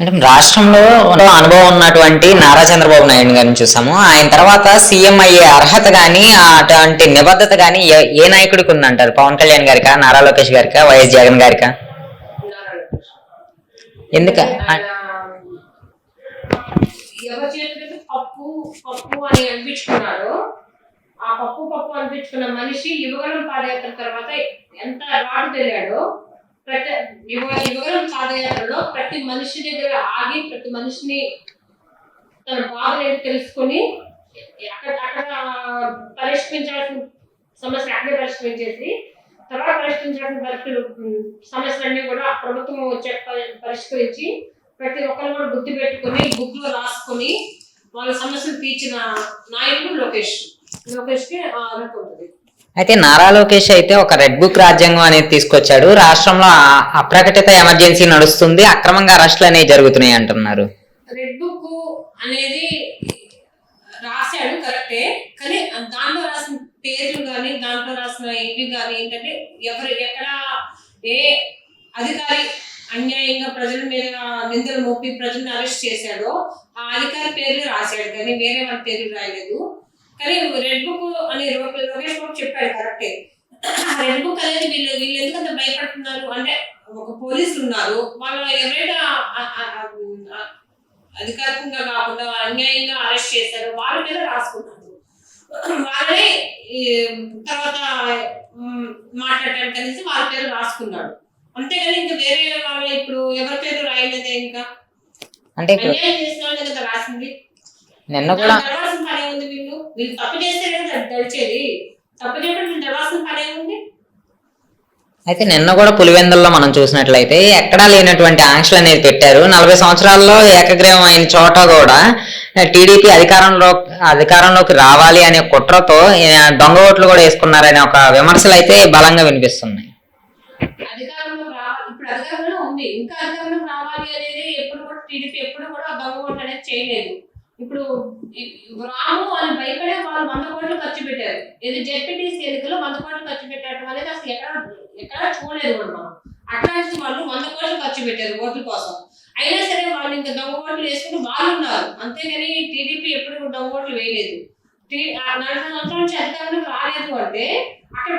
అంటే రాష్ట్రంలో అనుభవం ఉన్నటువంటి నారా చంద్రబాబు నాయుడు గారిని చూసాము. ఆయన తర్వాత సీఎం అయ్యే అర్హత గాని అటువంటి నిబద్ధత గాని ఏ- నాయకుడికి ఉందంటారు? పవన్ కళ్యాణ్ గారికా నారా లోకేష్ గారికా వైఎస్ జగన్ గారికా? ఎందుక పప్పు పప్పు అని అనిపించుకున్నాడు ఆ పప్పు పప్పు అనిపించుకున్న మనిషి యువగలం పాదయాత్ర తర్వాత ఎంత రాడు తెలియాడు ప్రతి యువగరం పాదయాత్రలో ప్రతి మనిషి దగ్గర ఆగి ప్రతి మనిషిని తన బాధలు తెలుసుకొని అక్కడ అక్కడ పరిష్కరించాల్సిన సమస్య అక్కడే పరిష్కరించేసి తర్వాత పరిష్కరించాల్సిన పరిస్థితులు సమస్యలన్నీ కూడా ప్రభుత్వం వచ్చే పరిష్కరించి ప్రతి ఒక్కరు కూడా గుర్తు పెట్టుకొని బుక్లో రాసుకొని వాళ్ళ సమస్యలు తీర్చిన నాయకుడు లోకేష్. లోకేష్కి అనుకుంటుంది అయితే నారా లోకేష్ అయితే ఒక రెడ్ బుక్ రాజ్యాంగం అనేది తీసుకొచ్చాడు. రాష్ట్రంలో అప్రకటిత ఎమర్జెన్సీ నడుస్తుంది. అక్రమంగా అరెస్టులు అనేవి జరుగుతున్నాయి అంటున్నారు. రెడ్ బుక్ అనేది రాశాడు కరెక్టే. కానీ దాంట్లో రాసిన పేర్లు కానీ దాంట్లో రాసిన ఇవి కానీ ఏంటంటే ఎవరు ఎక్కడ ఏ అధికారి అన్యాయంగా ప్రజల మీద నిందలు మోపి ప్రజల్ని అరెస్ట్ చేశాడో ఆ అధికారి పేర్లు రాశాడు. కానీ వేరే వాళ్ళ పేర్లు రాయలేదు. కానీ రెడ్ బుక్ అని లోకేష్ బాబు చెప్పాడు కరెక్టే రెడ్ బుక్ అనేది వీళ్ళు వీళ్ళు ఎందుకంత భయపడుతున్నారు? అంటే ఒక పోలీసులు ఉన్నారు. వాళ్ళు ఎవరైనా అధికారికంగా కాకుండా అన్యాయంగా అరెస్ట్ చేశారు వాళ్ళ మీద రాసుకున్నారు. వాళ్ళని ఈ, తర్వాత మాట్లాడటానికి అనేసి వాళ్ళ పేరు రాసుకున్నాడు. అంతేగాని ఇంకా వేరే వాళ్ళ ఇప్పుడు ఎవరి పేరు రాయలేదే ఇంకా? అంటే అన్యాయం చేసిన వాళ్ళే కదా రాసింది. నిన్న కూడా ఉంది వీళ్ళు వీళ్ళు తప్పు చేస్తే కదా దడిచేది తప్పు చేయడం వీళ్ళు దడవాల్సిన పని ఉంది అయితే నిన్న కూడా పులివెందుల్లో మనం చూసినట్లయితే ఎక్కడా లేనటువంటి ఆంక్షలు అనేది పెట్టారు. నలభై సంవత్సరాల్లో ఏకగ్రీవం అయిన చోట కూడా టీడీపీ అధికారంలో అధికారంలోకి రావాలి అనే కుట్రతో దొంగ ఓట్లు కూడా వేసుకున్నారనే ఒక విమర్శలు అయితే బలంగా వినిపిస్తున్నాయి. ఉంది. ఇంకా అధికారంలో రావాలి అనేది ఎప్పుడు కూడా టీడీపీ ఎప్పుడు కూడా దొంగ ఓట్లు అనేది చేయలేదు. ఇప్పుడు రాము అని భయపడే వాళ్ళు వంద కోట్లు ఖర్చు పెట్టారు. ఏది జెడ్పీటీసీ ఎన్నికల్లో వంద కోట్లు ఖర్చు పెట్టడం అనేది అసలు ఎక్కడ ఎక్కడ చూడలేదు కూడా మనం అట్లాంటి వాళ్ళు వంద కోట్లు ఖర్చు పెట్టారు ఓట్ల కోసం. అయినా సరే వాళ్ళు ఇంకా దొంగ ఓట్లు వేసుకుని వాళ్ళు ఉన్నారు అంతేగాని టీడీపీ ఎప్పుడు దొంగ ఓట్లు వేయలేదు. ఆ నలభై సంవత్సరం నుంచి అధికారంలో రాలేదు అంటే అక్కడ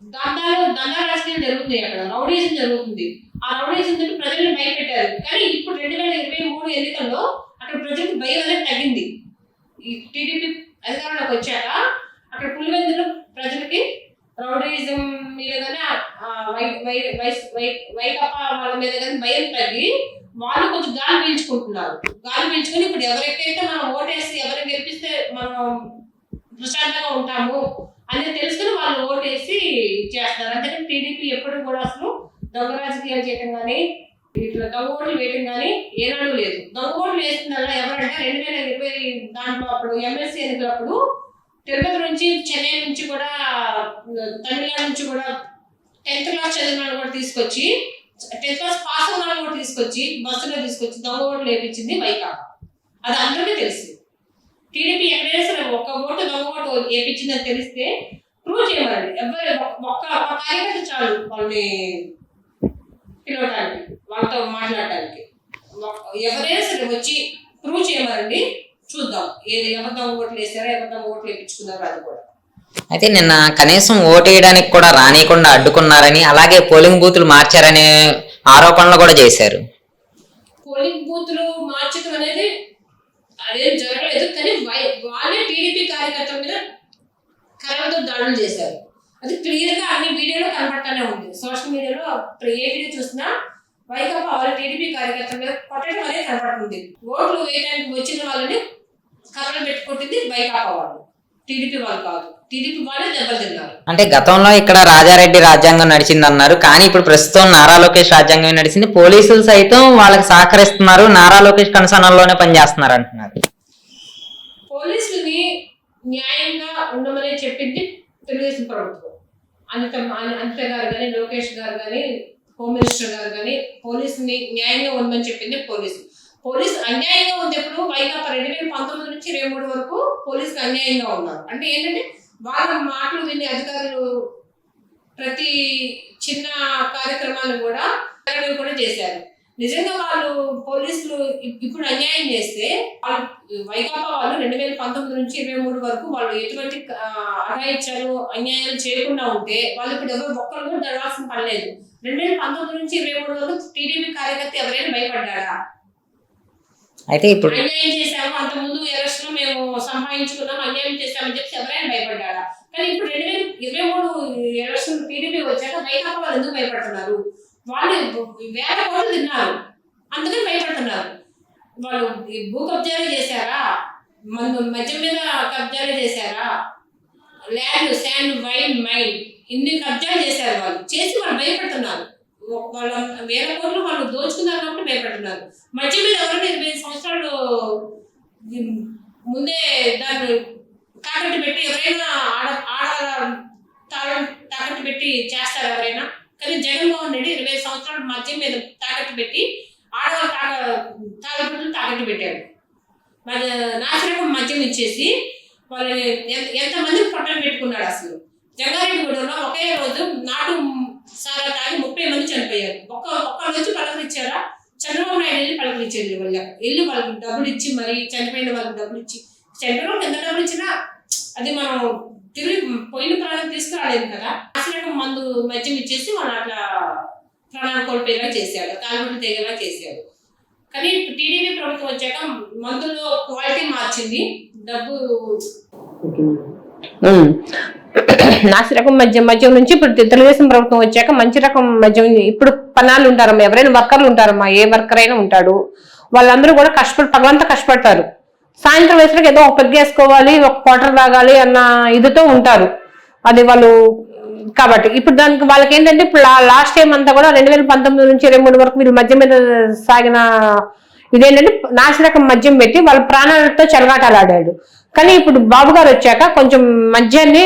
దందాలు దందా రాజకీయం జరుగుతుంది అక్కడ. రౌడీజం జరుగుతుంది. ఆ రౌడీజం తోటి ప్రజల్ని భయపెట్టారు. కానీ ఇప్పుడు రెండు వేల ఇరవై మూడు ఎన్నికల్లో అక్కడ ప్రజెంట్ భయం అనేది తగ్గింది. ఈ టీడీపీ అధికారంలోకి వచ్చాక అక్కడ పులివెందులు ప్రజలకి రౌడీజం మీద కానీ వై వై వైస్ వై- వైకప్ప వాళ్ళ మీద కానీ భయం తగ్గి వాళ్ళు కొంచెం గాలి పీల్చుకుంటున్నారు. గాలి పీల్చుకొని ఇప్పుడు ఎవరికైతే మనం ఓటేసి ఎవరిని గెలిపిస్తే మనం ప్రశాంతంగా ఉంటాము అనేది తెలుసుకుని వాళ్ళు ఓటేసి చేస్తారు అంతేకాని టీడీపీ ఎప్పుడు కూడా అసలు దొంగ రాజకీయాలు చేయటం కానీ దొంగ ఓట్లు వేయటం కానీ ఏనాడు లేదు. దొంగ ఓట్లు వేస్తుందల్లా ఎవరంటే రెండు వేల ఇరవై దాంట్లో అప్పుడు ఎమ్మెల్సీ ఎన్నికలప్పుడు తిరుపతి నుంచి చెన్నై నుంచి కూడా తమిళనాడు నుంచి కూడా టెన్త్ క్లాస్ చదివిన వాళ్ళు కూడా తీసుకొచ్చి టెన్త్ క్లాస్ పాస్ అయిన వాళ్ళు కూడా తీసుకొచ్చి బస్సులో తీసుకొచ్చి దొంగ ఓట్లు వేయించింది వైకాపా. అది అందరికీ తెలుసు. టీడీపీ ఎక్కడైనా సరే ఒక్క ఓటు దొంగ ఓటు వేయించిందని తెలిస్తే ప్రూవ్ చేయమనండి. ఎవరు ఒక్క ఒక్క కార్యకర్త చాలు వాళ్ళని పిలవడానికి వాళ్ళతో మాట్లాడడానికి. ఒక్క- ఎవరైనా సరే వచ్చి ప్రూవ్ చేయమనండి చూద్దాం. ఏది ఎవరి దొంగ ఓట్లు వేసారో ఎవరి దొంగ ఓట్లు వేయించుకున్నారో అది కూడా. అయితే నిన్న కనీసం ఓటేయడానికి కూడా రానియకుండా అడ్డుకున్నారని అలాగే పోలింగ్ బూతులు మార్చారనే ఆరోపణలు కూడా చేశారు. పోలింగ్ బూత్లు మార్చడం అనేది అదేం జరగలేదు కానీ వాళ్ళే టీడీపీ కార్యకర్తల మీద కర్రలతో దాడులు చేశారు. అది క్లియర్గా అన్ని వీడియోలో కనబడతానే ఉంది. సోషల్ మీడియాలో ఏ వీడియో చూసినా వైకాపా వాళ్ళ టీడీపీ కార్యకర్తల మీద కొట్టడం అనేది కనబడుతుంది ఓట్లు వేయడానికి వచ్చిన వాళ్ళని కర్రలు పెట్టుకుంటుంది వైకాపా వాళ్ళు. టీడీపీ వాళ్ళు కాదు. టీడీపీ వాళ్ళే దెబ్బలు తిన్నారు. అంటే గతంలో ఇక్కడ రాజారెడ్డి రాజ్యాంగం నడిచింది అన్నారు కానీ ఇప్పుడు ప్రస్తుతం నారా లోకేష్ రాజ్యాంగం నడిచింది. పోలీసులు సైతం వాళ్ళకి సహకరిస్తున్నారు. నారా లోకేష్ కనసనల్లోనే పనిచేస్తున్నారు అంటున్నారు. పోలీసులని న్యాయంగా ఉండమని చెప్పింది తెలుగుదేశం ప్రభుత్వం. అనిత అని- అనిత గారు కానీ లోకేష్ గారు కానీ హోమ్ మినిస్టర్ గారు కానీ పోలీసుని న్యాయంగా ఉండమని చెప్పింది పోలీసు. పోలీసు అన్యాయంగా ఉంది ఎప్పుడు? పైగా రెండు వేల పంతొమ్మిది నుంచి ఇరవై మూడు వరకు పోలీసులు అన్యాయంగా ఉన్నారు. అంటే ఏంటంటే వాళ్ళ మాటలు విని అధికారులు ప్రతి చిన్న కార్యక్రమాలు కూడా కూడా చేశారు. నిజంగా వాళ్ళు పోలీసులు ఇప్- ఇప్పుడు అన్యాయం చేస్తే వాళ్ళు వైకాపా వాళ్ళు రెండు వేల పంతొమ్మిది నుంచి ఇరవై మూడు వరకు వాళ్ళు ఎటువంటి అఘాయిత్యాలు అన్యాయాలు చేయకుండా ఉంటే వాళ్ళు ఇప్పుడు ఎవరు ఒక్కరు కూడా జరగాల్సిన పని లేదు. రెండు వేల పంతొమ్మిది నుంచి ఇరవై మూడు వరకు టీడీపీ కార్యకర్త ఎవరైనా భయపడ్డారా? అయితే ఇప్పుడు అన్యాయం చేశాము అంత ముందు ఎలక్షన్లో మేము సంపాదించుకున్నాం అన్యాయం చేశామని చెప్పి ఎవరైనా భయపడ్డారా? కానీ ఇప్పుడు రెండు వేల ఇరవై మూడు ఎలక్షన్ టీడీపీ వచ్చాక వైకాపా వాళ్ళు ఎందుకు భయపడుతున్నారు? వాళ్ళు వేల కోట్లు తిన్నారు. అందుకని భయపడుతున్నారు. వాళ్ళు ఈ భూ కబ్జాలు చేశారా? మందు మద్యం మీద కబ్జాలు చేశారా? ల్యాండ్ శాండ్ వైన్ మైన్ ఇన్ని కబ్జాలు చేశారు వాళ్ళు. చేసి వాళ్ళు భయపడుతున్నారు. వాళ్ళ వేల కోట్లు వాళ్ళు దోచుకున్నారు కాబట్టి భయపడుతున్నారు. మద్యం మీద ఎవరైనా ఇరవై సంవత్సరాలు ముందే దాన్ని తాకట్టు పెట్టి ఎవరైనా ఆడ ఆడ తాళం తాకట్టు పెట్టి చేస్తారు ఎవరైనా? కానీ జగన్మోహన్ రెడ్డి ఇరవై సంవత్సరాలు మద్యం మీద తాకట్టు పెట్టి ఆడవాళ్ళు తాక తాగబెట్టులు తాకట్టు పెట్టారు. మరి నాశనకం మద్యం ఇచ్చేసి వాళ్ళు ఎంత ఎంతమంది పట్టం పెట్టుకున్నాడు అసలు? జంగారెడ్డిగూడలో ఒకే రోజు నాటు సారా తాగి ముప్పై మంది చనిపోయారు. ఒక్క ఒక్క రోజు పలకరించారా? చంద్రబాబు నాయుడు వెళ్ళి పలకరించారు వాళ్ళ వెళ్ళి వాళ్ళకి డబ్బులు ఇచ్చి మరి చనిపోయిన వాళ్ళకి డబ్బులు ఇచ్చి. చంద్రబాబు ఎంత డబ్బులు ఇచ్చినా అది మనం తిరిగి పోయిన ప్రాణం తీసుకురాలేదు కదా? నాశనకం మందు మద్యం ఇచ్చేసి మనం అట్లా ప్రాణాలు కోల్పోయేలా చేశాడు కాలుబడి తెగేలా చేశాడు. కానీ టీడీపీ ప్రభుత్వం వచ్చాక మందులో క్వాలిటీ మార్చింది డబ్బు. నాసి రకం మద్యం మద్యం నుంచి ఇప్పుడు తెలుగుదేశం ప్రభుత్వం వచ్చాక మంచి రకం మద్యం ఇప్పుడు పన్నాళ్ళు ఉంటారమ్మా ఎవరైనా వర్కర్లు ఉంటారమ్మా ఏ వర్కర్ అయినా ఉంటాడు. వాళ్ళందరూ కూడా కష్టపడి పగలంతా కష్టపడతారు. సాయంత్రం వేసరికి ఏదో ఒక పెగ్ వేసుకోవాలి ఒక క్వార్టర్ తాగాలి అన్న ఇదితో ఉంటారు. అది వాళ్ళు కాబట్టి ఇప్పుడు దానికి వాళ్ళకి ఏంటంటే ఇప్పుడు లాస్ట్ టైం అంతా కూడా రెండు వేల పంతొమ్మిది నుంచి ఇరవై మూడు వరకు వీళ్ళు మద్యం మీద సాగిన ఇదేంటంటే నాసిరకం మద్యం పెట్టి వాళ్ళ ప్రాణాలతో చెలగాటలాడాడు కానీ ఇప్పుడు బాబు గారు వచ్చాక కొంచెం మద్యాన్ని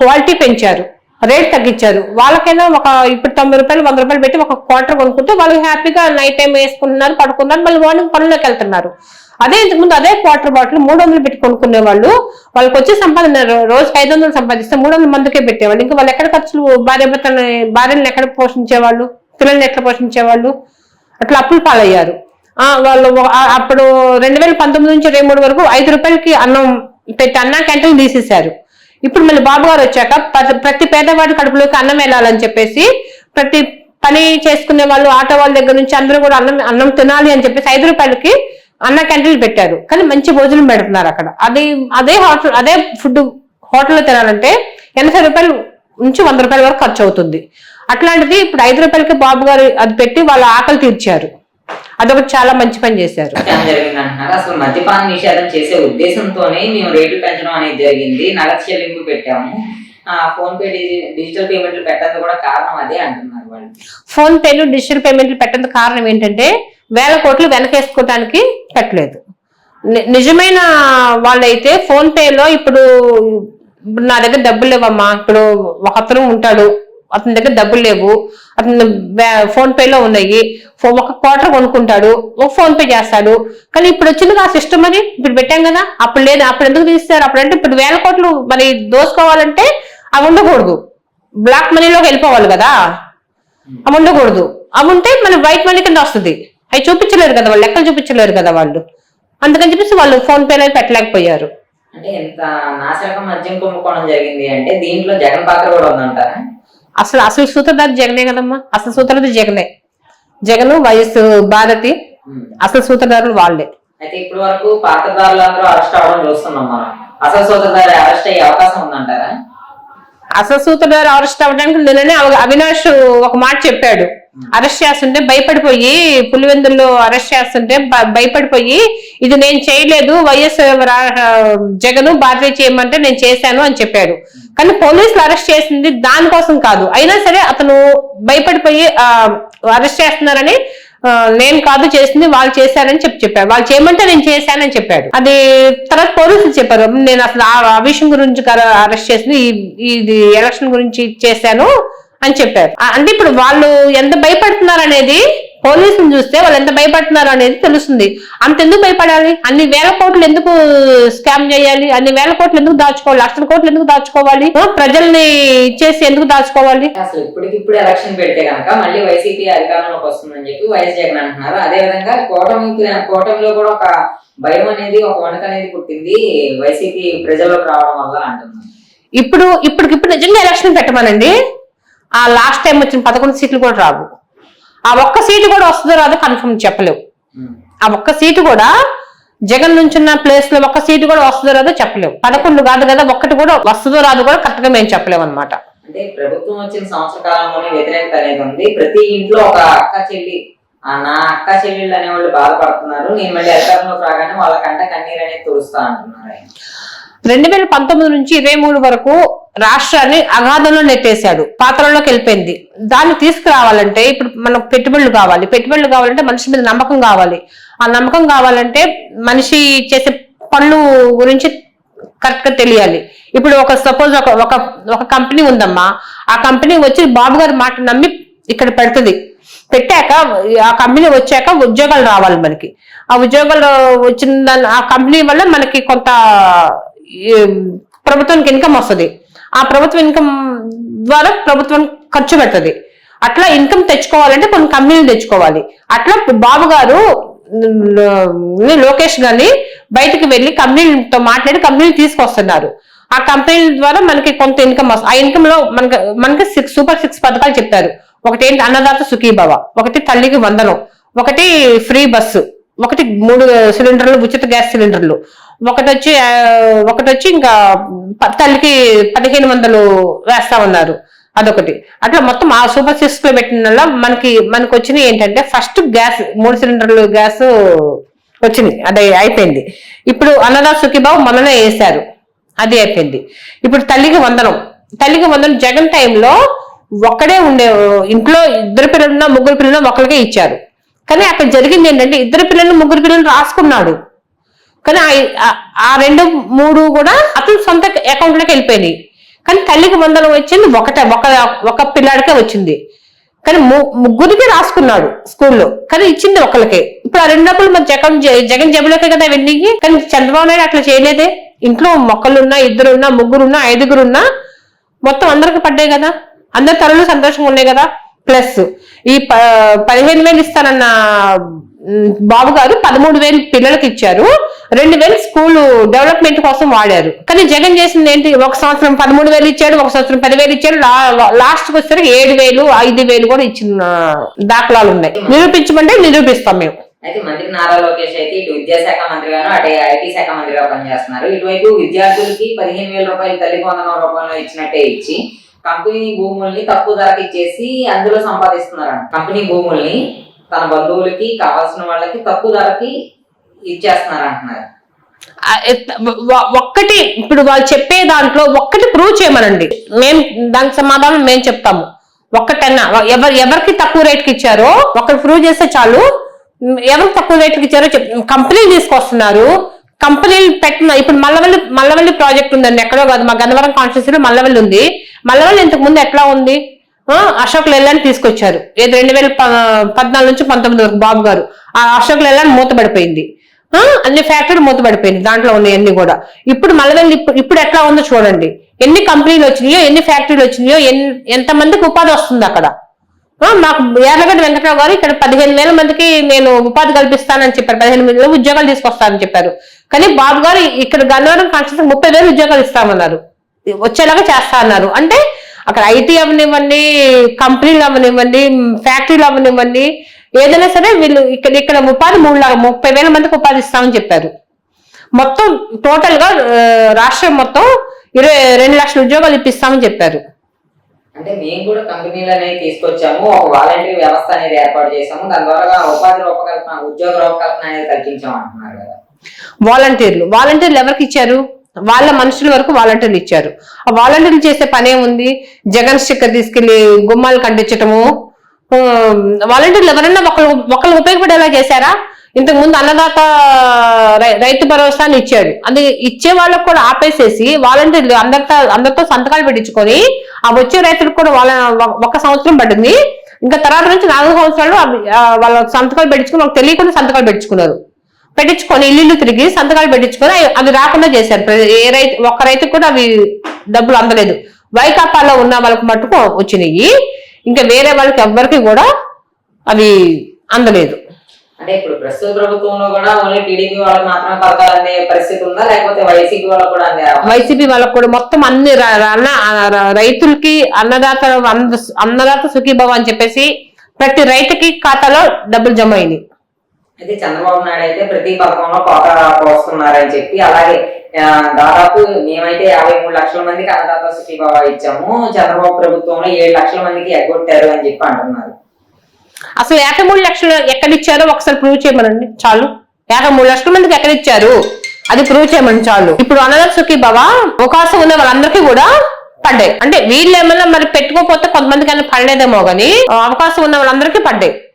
క్వాలిటీ పెంచారు రేట్ తగ్గించారు. వాళ్ళకైనా ఒక ఇప్పుడు తొంభై రూపాయలు వంద రూపాయలు పెట్టి ఒక క్వార్టర్ కొనుక్కుంటే వాళ్ళు హ్యాపీగా నైట్ టైం వేసుకుంటున్నారు పడుకున్నారు మళ్ళీ మార్నింగ్ పనుల్లోకి వెళ్తున్నారు. అదే ఇంతకుముందు అదే క్వార్టర్ బాటిల్ మూడు వందలు పెట్టి కొనుక్కునే వాళ్ళు వాళ్ళకి వచ్చే సంపాదన రోజు రోజుకి ఐదు వందలు సంపాదిస్తే మూడు వందల మందికే పెట్టేవాళ్ళు. ఇంకా వాళ్ళు ఎక్కడ ఖర్చులు భార్య భర్తని భార్యను ఎక్కడ పోషించేవాళ్ళు? పిల్లల్ని ఎక్కడ పోషించేవాళ్ళు? అట్లా అప్పులు పాలయ్యారు. వాళ్ళు అప్పుడు రెండు వేల పంతొమ్మిది నుంచి ఇరవై మూడు వరకు ఐదు రూపాయలకి అన్నం పెట్టి అన్న క్యాంటీన్ తీసేశారు. ఇప్పుడు మళ్ళీ బాబు గారు వచ్చాక ప్రతి- ప్రతి పేదవాడి కడుపులోకి అన్నం వెళ్ళాలని చెప్పేసి ప్రతి పని చేసుకునే వాళ్ళు ఆటో వాళ్ళ దగ్గర నుంచి అందరూ కూడా అన్నం అన్నం తినాలి అని చెప్పేసి ఐదు రూపాయలకి అన్న క్యాంటీన్లు పెట్టారు. కానీ మంచి భోజనం పెడుతున్నారు అక్కడ. అదే అదే హోటల్ అదే ఫుడ్ హోటల్లో తినాలంటే ఎనభై రూపాయలు నుంచి వంద రూపాయల వరకు ఖర్చు అవుతుంది. అట్లాంటిది ఇప్పుడు ఐదు రూపాయలకి బాబు గారు అది పెట్టి వాళ్ళ ఆకలి తీర్చారు. అదొకటి చాలా మంచి పని చేశారు. స్కామ్ జరిగింది అంటున్నారు అసలు మద్యపాన నిషేధం చేసే ఉద్దేశంతోనే మేము రేట్లు పెంచడం అనేది జరిగింది. నగదు చెల్లింపు పెట్టాము. ఆ ఫోన్ పే డిజిటల్ పేమెంట్లు పెట్టడానికి కూడా కారణం అదే అంటున్నారు వాళ్ళు. ఫోన్ పేలు డిజిటల్ పేమెంట్లు పెట్టడానికి కారణం ఏంటంటే వేల కోట్లు వెనకేసుకోవడానికి పెట్టలేదు. ని- నిజమైన వాళ్ళైతే ఫోన్ పేలో ఇప్పుడు ఇప్పుడు నా దగ్గర డబ్బులు లేవమ్మా ఇప్పుడు ఒక అతను ఉంటాడు అతని దగ్గర డబ్బులు లేవు అతను ఫోన్ పేలో ఉన్నాయి ఒక క్వార్టర్ కొనుక్కుంటాడు ఒక ఫోన్ పే చేస్తాడు కానీ ఇప్పుడు వచ్చింది ఆ సిస్టమ్ అని ఇప్పుడు పెట్టాం కదా అప్పుడు లేదు అప్పుడు ఎందుకు తీస్తారు అప్పుడు అంటే ఇప్పుడు వేల కోట్లు మరి దోసుకోవాలంటే అవి ఉండకూడదు. బ్లాక్ మనీలోకి వెళ్ళిపోవాలి కదా. అవి ఉండకూడదు. అవి ఉంటే మన వైట్ మనీ కింద వస్తుంది. అవి చూపించలేరు కదా వాళ్ళు లెక్కలు చూపించలేరు కదా వాళ్ళు. అందుకని చెప్పేసి వాళ్ళు ఫోన్ పేలో పెట్టలేకపోయారు. అంటే ఎంత నాశరకం మద్యం కుంభకోణం జరిగింది అంటే దీంట్లో జగన్ పాత్ర కూడా ఉందంటారా? అసలు అసలు సూత్రధారి జగనే కదమ్మా? అసలు సూత్రధారి జగనే. జగన్ వైఎస్ భారతి. అసలు సూత్రధారులు వాళ్ళే. అయితే ఇప్పటి వరకు పాత్రదారులు అందరూ అరెస్ట్ అవ్వడం చూస్తున్నాం మనం. అసలు సూత్రధారి అరెస్ట్ అయ్యే అవకాశం ఉందంటారా? అసూతుడు గారు అరెస్ట్ అవ్వడానికి నిన్ననే అవినాష్ ఒక మాట చెప్పాడు. అరెస్ట్ చేస్తుంటే భయపడిపోయి పులివెందుల్లో అరెస్ట్ చేస్తుంటే భయపడిపోయి ఇది నేను చేయలేదు వైఎస్ జగన్ భారతీయ చేయమంటే నేను చేశాను అని చెప్పాడు. కానీ పోలీసులు అరెస్ట్ చేసింది దానికోసం కాదు. అయినా సరే అతను భయపడిపోయి అరెస్ట్ చేస్తున్నారని నేను కాదు చేసింది వాళ్ళు చేశారని చెప్పి చెప్పారు వాళ్ళు చేయమంటే నేను చేశానని చెప్పాడు. అది తర్వాత పోలీసులు చెప్పారు. నేను అసలు ఆ విషయం గురించి అరెస్ట్ చేసింది ఇది ఎలక్షన్ గురించి చేశాను అని చెప్పారు. అంటే ఇప్పుడు వాళ్ళు ఎంత భయపడుతున్నారు అనేది పోలీసులు చూస్తే వాళ్ళు ఎంత భయపడుతున్నారు అనేది తెలుస్తుంది. అంతెందుకు భయపడాలి? అన్ని వేల కోట్లు ఎందుకు స్కామ్ చేయాలి? అన్ని వేల కోట్లు ఎందుకు దాచుకోవాలి? లక్షల కోట్లు ఎందుకు దాచుకోవాలి? ప్రజల్ని ఇచ్చేసి ఎందుకు దాచుకోవాలి? అసలు ఇప్పటికిప్పుడు ఎలక్షన్ పెడితే కనుక మళ్ళీ వైసీపీ అధికారంలోకి వస్తుందని చెప్పి వైఎస్ జగన్ అంటున్నారు. అదే విధంగా కూటమి కూటమిలో కూడా ఒక భయం అనేది ఒక వణుకు అనేది పుట్టింది వైసీపీ ప్రజల్లోకి రావడం వల్ల అంటున్నారు. ఇప్పుడు ఇప్పటికిప్పుడు నిజంగా ఎలక్షన్ పెట్టమనండి. ఆ లాస్ట్ టైం వచ్చిన పదకొండు సీట్లు కూడా రావు. ఆ ఒక్క సీటు కూడా వస్తుందో రాదో కన్ఫర్మ్ చెప్పలేవు. ఆ ఒక్క సీటు కూడా జగన్ నుంచున్న ప్లేస్లో ఒక్క సీటు కూడా వస్తుందో రాదో చెప్పలేవు. పదకొండు కాదు కదా ఒక్కటి కూడా వస్తుందో రాదు కూడా కరెక్ట్గా మేము చెప్పలేము అనమాట అంటే ప్రభుత్వం వచ్చిన సంవత్సర కాలంలోనే వ్యతిరేకత అనేది ఉంది. ప్రతి ఇంట్లో ఒక అక్క చెల్లి ఆ నా అక్క చెల్లెళ్ళు అనేవాళ్ళు బాధపడుతున్నారు. నేను మళ్ళీ అధికారంలోకి రాగానే వాళ్ళకంట కన్నీరు అనేది తుడుస్తా అంటున్నారు రెండు వేల పంతొమ్మిది నుంచి ఇరవై మూడు వరకు రాష్ట్రాన్ని అగాధంలో నెట్టేశాడు. పాత్రలోకి వెళ్ళిపోయింది. దాన్ని తీసుకురావాలంటే ఇప్పుడు మనకు పెట్టుబడులు కావాలి. పెట్టుబడులు కావాలంటే మనిషి మీద నమ్మకం కావాలి. ఆ నమ్మకం కావాలంటే మనిషి చేసే పనులు గురించి కరెక్ట్గా తెలియాలి. ఇప్పుడు ఒక సపోజ్ ఒక ఒక ఒక కంపెనీ ఉందమ్మా. ఆ కంపెనీ వచ్చి బాబు గారి మాట నమ్మి ఇక్కడ పెడుతుంది. పెట్టాక ఆ కంపెనీ వచ్చాక ఉద్యోగాలు రావాలి మనకి. ఆ ఉద్యోగాలు వచ్చిన ఆ కంపెనీ వల్ల మనకి కొంత ప్రభుత్వానికి ఇన్కమ్ వస్తుంది. ఆ ప్రభుత్వ ఇన్కమ్ ద్వారా ప్రభుత్వం ఖర్చు పెడుతుంది. అట్లా ఇన్కమ్ తెచ్చుకోవాలంటే కొన్ని కంపెనీలు తెచ్చుకోవాలి. అట్లా బాబు గారు లోకేష్ గారిని బయటకు వెళ్ళి కంపెనీలతో మాట్లాడి కంపెనీలు తీసుకొస్తున్నారు. ఆ కంపెనీల ద్వారా మనకి కొంత ఇన్కమ్ వస్తుంది. ఆ ఇన్కమ్లో మనకి మనకి సిక్స్ సూపర్ సిక్స్ పథకాలు చెప్పారు. ఒకటి ఏంటి? అన్నదాత సుఖీభవ ఒకటి తల్లికి వందనం ఒకటి ఫ్రీ బస్సు ఒకటి మూడు uh, సిలిండర్లు ఉచిత గ్యాస్ సిలిండర్లు ఒకటి వచ్చి ఒకటి వచ్చి ఇంకా తల్లికి పదిహేను వందలు వేస్తా ఉన్నారు. అదొకటి. అట్లా మొత్తం ఆ సూపర్ సిక్స్లో పెట్టిన వల్ల మనకి మనకు వచ్చినవి ఏంటంటే ఫస్ట్ గ్యాస్ మూడు సిలిండర్లు గ్యాస్ వచ్చింది. అది అయిపోయింది. ఇప్పుడు అన్నదా సుఖీబాబు మొన్ననే వేశారు. అది అయిపోయింది. ఇప్పుడు తల్లికి వందనం. తల్లికి వందనం జగన్ టైంలో ఒక్కడే ఉండే ఇంట్లో ఇద్దరు పిల్లలున్నా ముగ్గురు పిల్లలు ఒకరికే ఇచ్చారు. కానీ అక్కడ జరిగింది ఏంటంటే ఇద్దరు పిల్లలు ముగ్గురు పిల్లలు రాసుకున్నాడు. కానీ ఆ- రెండు మూడు కూడా అతని సొంత అకౌంట్లోకి వెళ్ళిపోయినాయి. కానీ తల్లికి వందనం వచ్చింది ఒకటే ఒక ఒక పిల్లాడికే వచ్చింది. కానీ ము- ముగ్గురికి రాసుకున్నాడు స్కూల్లో. కానీ ఇచ్చింది ఒకరికే ఇప్పుడు ఆ రెండు డబ్బులు మన జగన్ జగన్ జబ్బులకే కదా వెళ్ళి కానీ చంద్రబాబు నాయుడు అట్లా చేయలేదే. ఇంట్లో మొక్కలున్నా ఇద్దరున్నా ముగ్గురున్నా ఐదుగురున్నా మొత్తం అందరికి పడ్డాయి కదా. అందరి తరలు సంతోషంగా ఉన్నాయి కదా. ప్లస్ ఈ ప- పదిహేను వేలు ఇస్తానన్న బాబు గారు పదమూడు వేలు పిల్లలకి ఇచ్చారు. రెండు వేలు స్కూల్ డెవలప్మెంట్ కోసం వాడారు. కానీ జగన్ చేసింది ఏంటి? ఒక సంవత్సరం పదమూడు వేలు ఇచ్చాడు ఒక సంవత్సరం పదివేలు ఇచ్చాడు లాస్ట్ వచ్చేసరికి ఏడు వేలు ఐదు వేలు కూడా ఇచ్చిన దాఖలాలు ఉన్నాయి. నిరూపించమంటే నిరూపిస్తాం మేము. అయితే మంత్రి నారా లోకేష్ అయితే ఇటు విద్యాశాఖ మంత్రిగాను అటు ఐటీ శాఖ మంత్రిగా పనిచేస్తున్నారు. ఇటువైపు విద్యార్థులకి పదిహేను వేల రూపాయలు తల్లి వందనం రూపాయలు ఇచ్చినట్టే ఇచ్చి కంపెనీ భూముల్ని తక్కువ ధరకు ఇచ్చేసి అందులో సంపాదిస్తున్నారు కంపెనీ భూముల్ని తన బంధువులకి కావాల్సిన వాళ్ళకి తక్కువ ధరకి ఇచ్చేస్తున్నారు అంటున్నారు ఒక్కటి ఇప్పుడు వాళ్ళు చెప్పే దాంట్లో ఒక్కటి ప్రూవ్ చేయమనండి. మేము దానికి సమాధానం మేము చెప్తాము. ఒక్కటన్నా ఎవరు ఎవరికి తక్కువ రేట్కి ఇచ్చారో ఒకటి ప్రూవ్ చేస్తే చాలు. ఎవరికి తక్కువ రేట్కి ఇచ్చారో చెప్ కంపెనీలు తీసుకొస్తున్నారు. కంపెనీలు పెట్టిన ఇప్పుడు మల్లవల్లి మల్లవల్లి ప్రాజెక్ట్ ఉందండి ఎక్కడో కాదు మా గన్నవరం కాన్స్టిట్యూన్సీలో మల్లవల్లి ఉంది. మల్లవల్లి ఇంతకు ముందు ఎట్లా ఉంది? అశోక్ లేలాన్ని తీసుకొచ్చారు. ఏది రెండు వేల పద్నాలుగు నుంచి పంతొమ్మిది వరకు బాబు గారు. ఆ అశోక్ లేలాన్ని మూతపడిపోయింది. అన్ని ఫ్యాక్టరీ మూతపడిపోయింది దాంట్లో ఉన్నాయన్నీ కూడా. ఇప్పుడు మలవెల్లి ఇప్పుడు ఇప్పుడు ఎట్లా ఉందో చూడండి. ఎన్ని కంపెనీలు వచ్చినాయో ఎన్ని ఫ్యాక్టరీలు వచ్చినాయో ఎన్ని ఎంతమందికి ఉపాధి వస్తుంది అక్కడ? మాకు ఎర్రగడ్డ వెంకటరావు గారు ఇక్కడ పదిహేను వేల మందికి నేను ఉపాధి కల్పిస్తానని చెప్పారు. పదిహేను వేల ఉద్యోగాలు తీసుకొస్తానని చెప్పారు. కానీ బాబు గారు ఇక్కడ గన్నవరం కాన్స్టిట్యూషన్ ముప్పై వేలు ఉద్యోగాలు ఇస్తామన్నారు. వచ్చేలాగా చేస్తా అన్నారు. అంటే అక్కడ ఐటీ అవనివ్వండి కంపెనీలు అవనివ్వండి ఫ్యాక్టరీలు అవనివ్వండి ఏదైనా సరే వీళ్ళు ఇక్కడ ఇక్కడ ఉపాధి మూడు లాగా ముప్పై వేల మందికి ఉపాధి ఇస్తామని చెప్పారు. మొత్తం టోటల్గా రాష్ట్రం మొత్తం ఇరవై రెండు లక్షల ఉద్యోగాలు ఇప్పిస్తామని చెప్పారు. అంటే మేము కూడా కంపెనీలు అనేవి తీసుకొచ్చాము ఒక వాలంటీర్ వ్యవస్థ అనేది ఏర్పాటు చేసాము దాని ద్వారా ఉపాధి రూపకల్పన ఉద్యోగ రూపకల్పన అనేది అంటున్నారు కదా. వాలంటీర్లు వాలంటీర్లు ఎవరికి ఇచ్చారు? వాళ్ళ మనుషుల వరకు వాలంటీర్లు ఇచ్చారు. ఆ వాలంటీర్లు చేసే పని ఏముంది? జగన్ స్టిక్కర్ తీసుకెళ్ళి గుమ్మాలు కంటించటము వాలంటీర్లు ఎవరైనా ఒకళ్ళు ఒకళ్ళు ఉపయోగపడేలా చేశారా? ఇంతకు ముందు అన్నదాత రై- రైతు భరోసా అని ఇచ్చాడు. అది ఇచ్చే వాళ్ళకు కూడా ఆపేసేసి వాలంటీర్లు అందరితో అందరితో సంతకాలు పెట్టించుకొని ఆ వచ్చే రైతులకు కూడా వాళ్ళ ఒక సంవత్సరం పట్టింది. ఇంకా తర్వాత నుంచి నాలుగు సంవత్సరాలు వాళ్ళ సంతకాలు పెట్టించుకుని వాళ్ళకి తెలియకుండా సంతకాలు పెట్టించుకున్నారు. పెట్టించుకొని ఇల్లు తిరిగి సంతకాలు పెట్టించుకొని అవి- రాకుండా చేశారు. ఏ రైతు ఒక్క రైతుకు కూడా అవి డబ్బులు అందలేదు. వైకాపాలో ఉన్న వాళ్ళకు మట్టుకు వచ్చినాయి. ఇంకా వేరే వాళ్ళకి ఎవ్వరికి కూడా అవి అందలేదు. అంటే ఇప్పుడు ప్రస్తుత ప్రభుత్వంలో కూడా ఓన్లీ టీడీపీ వాళ్ళకి మాత్రమే పథకాలు అందే పరిస్థితి ఉందా? లేకపోతే వైసీపీ వాళ్ళకి కూడా అందే వైసీపీ వాళ్ళకు కూడా మొత్తం అన్ని రైతులకి అన్నదాత అన్న- అన్నదాత సుఖీభవ అని చెప్పేసి ప్రతి రైతుకి ఖాతాలో డబ్బులు జమ అయినాయి. అయితే చంద్రబాబు నాయుడు అయితే ప్రతి పథకంలో కోత పోస్తున్నారని చెప్పి అలాగే దాదాపు మేమైతే యాభై మూడు లక్షల మందికి అన్నదాత సుఖీభావ ఇచ్చాము. చంద్రబాబు ప్రభుత్వంలో ఏడు లక్షల మందికి ఎగ్గొట్టారు అని చెప్పి అంటున్నారు. అసలు యాభై మూడు లక్షలు ఎక్కడ ఇచ్చారో ఒకసారి ప్రూవ్ చేయమనండి చాలు. యాభై మూడు లక్షల మందికి ఎక్కడ ఇచ్చారు అది ప్రూవ్ చేయమని చాలు. ఇప్పుడు అన్నదాత సుఖీభవ అవకాశం ఉన్న వాళ్ళందరికీ కూడా పడ్డాయి. అంటే వీళ్ళు ఏమైనా మరి పెట్టుకోకపోతే కొంతమందికి అయినా పడలేదేమో గానీ అవకాశం ఉన్న వాళ్ళందరికీ పడ్డాయి.